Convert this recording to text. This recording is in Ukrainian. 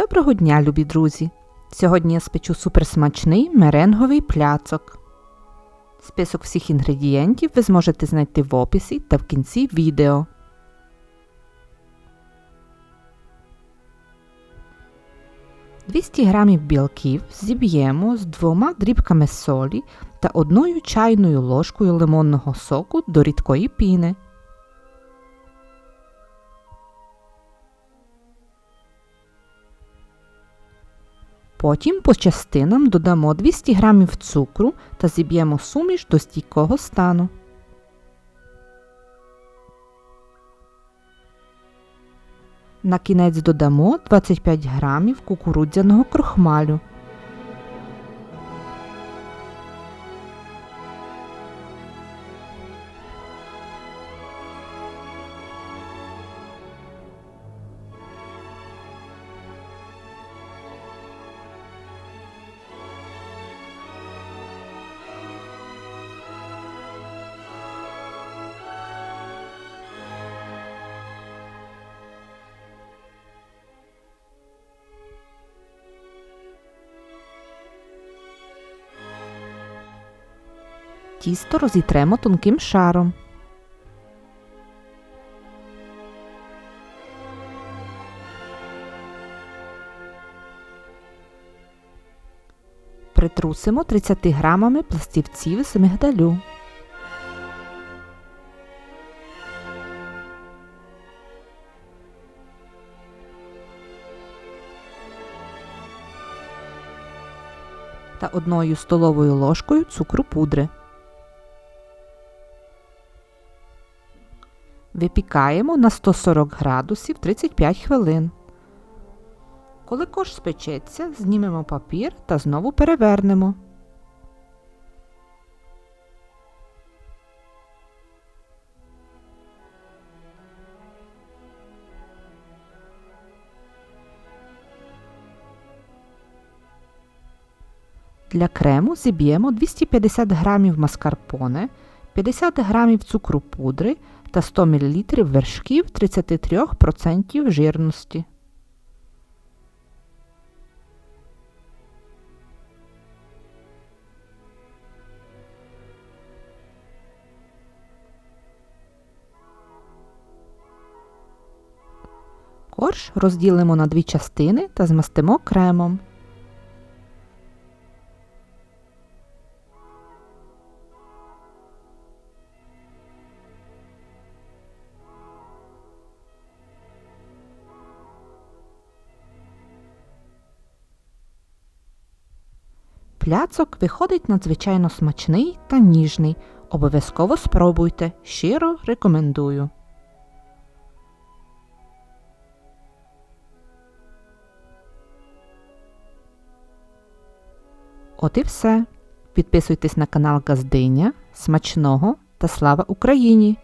Доброго дня, любі друзі! Сьогодні я спечу суперсмачний меренговий пляцок. Список всіх інгредієнтів ви зможете знайти в описі та в кінці відео. «200 грамів білків зіб'ємо з двома дрібками солі та одною чайною ложкою лимонного соку до рідкої піни. Потім по частинам додамо 200 г цукру та зіб'ємо суміш до стійкого стану. На кінець додамо 25 г кукурудзяного крохмалю. Тісто розітремо тонким шаром. Притрусимо 30 грамами пластівців з мигдалю. Та одною столовою ложкою цукру пудри. Випікаємо на 140 градусів 35 хвилин. Коли корж спечеться, знімемо папір та знову перевернемо. Для крему зіб'ємо 250 г маскарпоне, 50 г цукру пудри та 100 мл вершків 33% жирності. Корж розділимо на дві частини та змастимо кремом. Пляцок виходить надзвичайно смачний та ніжний. Обов'язково спробуйте. Щиро рекомендую. От і все. Підписуйтесь на канал Газдиня. Смачного та слава Україні!